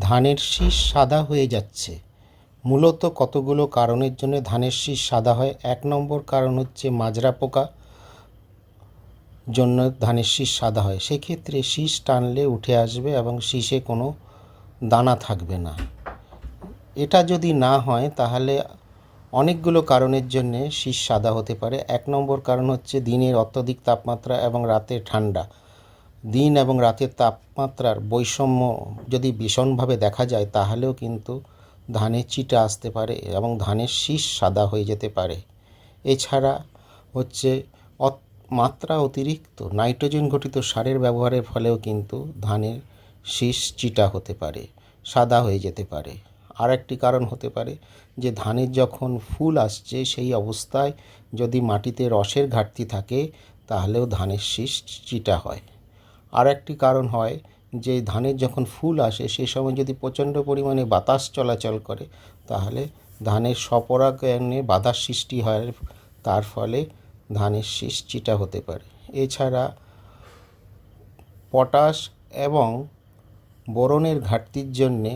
ধানের শীষ সাদা হয়ে যাচ্ছে। মূলত কতগুলো কারণের জন্য ধানের শীষ সাদা হয়? এক নম্বর কারণ হচ্ছে মাজরা পোকা জন্য ধানের শীষ সাদা হয়। সেক্ষেত্রে শীষ টানলে উঠে আসবে এবং শীষে কোনো দানা থাকবে না। এটা যদি না হয়, তাহলে অনেকগুলো কারণের জন্যে শীষ সাদা হতে পারে। এক নম্বর কারণ হচ্ছে দিনের অত্যধিক তাপমাত্রা এবং রাতে ঠান্ডা। দিন এবং রাতের তাপমাত্রার বৈষম্য যদি ভীষণভাবে দেখা যায়, তাহলেও কিন্তু ধানের চিটা আসতে পারে এবং ধানের শীষ সাদা হয়ে যেতে পারে। এছাড়া হচ্ছে মাত্রা অতিরিক্ত নাইট্রোজেন ঘটিত সারের ব্যবহারের ফলেও কিন্তু ধানের শীষ চিটা হতে পারে, সাদা হয়ে যেতে পারে। আর একটি কারণ হতে পারে যে ধানের যখন ফুল আসছে, সেই অবস্থায় যদি মাটিতে রসের ঘাটতি থাকে, তাহলেও ধানের শীষ চিটা হয়। আর একটি কারণ হয় যে ধানের যখন ফুল আসে সেই সময় যদি প্রচণ্ড পরিমাণে বাতাস চলাচল করে, তাহলে ধানের স্বপরাগায়নে বাধার সৃষ্টি হয়, তার ফলে ধানের শীষ চিটা হতে পারে। এছাড়া পটাশ এবং বোরনের ঘাটতির জন্যে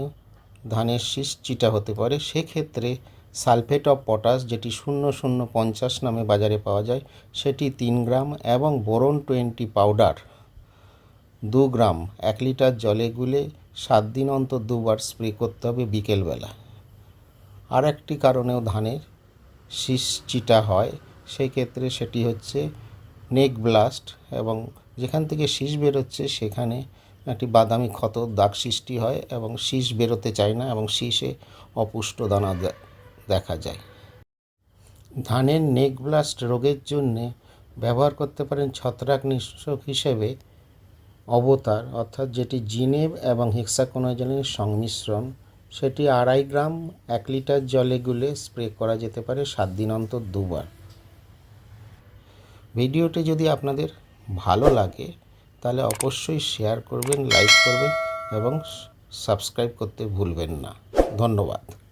ধানের শীষ চিটা হতে পারে। সেক্ষেত্রে সালফেট অফ পটাশ, যেটি শূন্য শূন্য পঞ্চাশ নামে বাজারে পাওয়া যায়, সেটি তিন গ্রাম এবং বোরন টোয়েন্টি পাউডার দু গ্রাম এক লিটার জলে গুলে সাত দিন অন্তর দুবার স্প্রে করতে হবে বিকেলবেলা। আর একটি কারণেও ধানের শীষ চিটা হয়, সেই ক্ষেত্রে সেটি হচ্ছে নেক ব্লাস্ট এবং যেখান থেকে শীষ বেরোচ্ছে সেখানে একটি বাদামি ক্ষত দাগ সৃষ্টি হয় এবং শীষ বেরোতে চায় না এবং শীষে অপুষ্ট দানা দেখা যায়। ধানের নেক ব্লাস্ট রোগের জন্যে ব্যবহার করতে পারেন ছত্রাকনাশক হিসেবে অবতার, অর্থাৎ যেটি জিনেব এবং হেক্সাকোনাজলের সংমিশ্রণ, সেটি আড়াই গ্রাম, এক লিটার জলে গুলে স্প্রে করা যেতে পারে সাত দিন অন্তর দুবার। ভিডিওটি যদি আপনাদের ভালো লাগে, তাহলে অবশ্যই শেয়ার করবেন, লাইক করবেন এবং সাবস্ক্রাইব করতে ভুলবেন না। ধন্যবাদ।